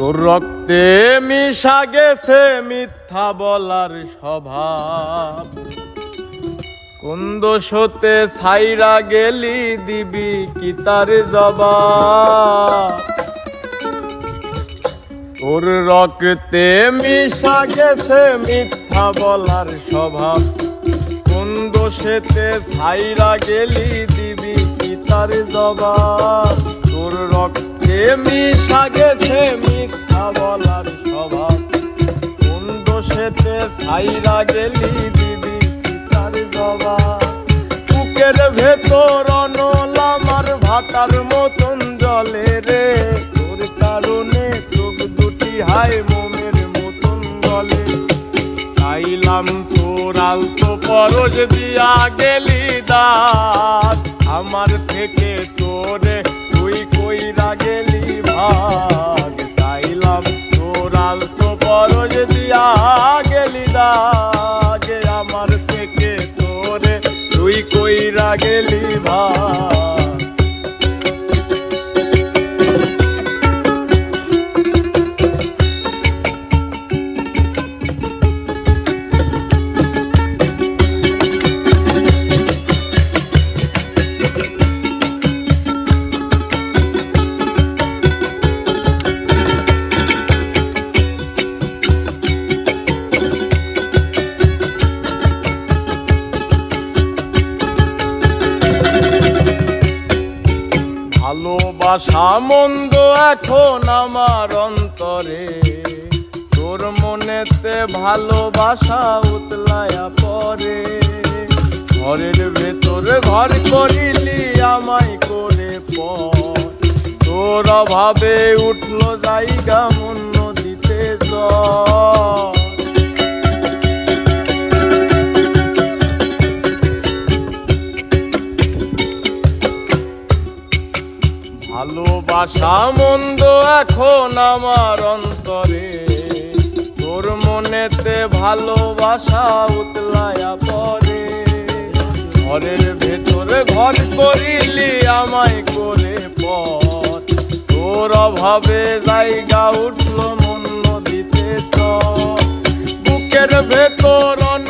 তোর রক্তে মিশা গেছে মিথ্যা বলার স্বভাব। কোন দোষতে ছাইরা গেলি দিবি কি তার জবাব? তোর রক্তে মিশা গেছে মিথ্যা বলার স্বভাব। কোন দোষেতে ছাইরা গেলি দিবি কি তার জবাব? তোর রক্তে মিশা গেছে ছাইরা গেলি কি তার জবাব। বুকের ভেতর অনল আমার ভাতার মতন জলে রে। তোর কারণে চোখ দুটি হাই মোমের মতন গলে। চাইলাম তোর আলতো পরশ দিয়া গেলি দাঁত। আমার থেকে তোরে কইরা গেলি ভাগ ভালোবাসা মন্দ এখন আমার অন্তরে। তোর মনেতে ভালোবাসা উতলায়া পরে ঘরের ভেতর ঘর করিলি আমায় করে পর। তোর অভাবে উঠল জায়গা মন্য ভালোবাসা মন্দ এখন আমার অন্তরে। তোর মনেতে ভালোবাসা উতলায়া পরে ঘরের ভেতরে ঘর করিলি আমায় করে পর তোর অভাবে জায়গা উঠল মন্য দিতে বুকের ভেতর অনল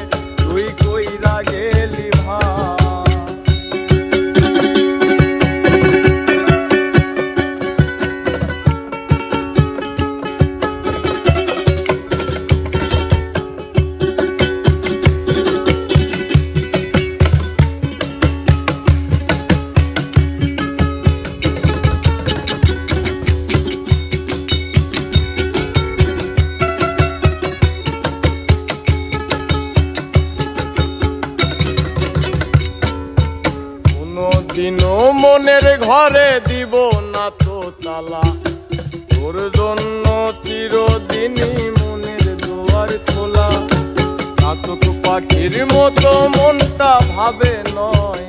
কোনদিনও মনের ঘরে দিব না তো তালা। তোর জন্য চিরদিনই মনের দুয়ার খোলা। সাতক পাখির মতো মনটা ভাবে নয়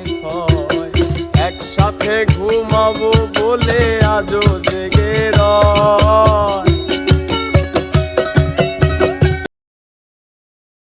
একসাথে ঘুমাবো বলে রয়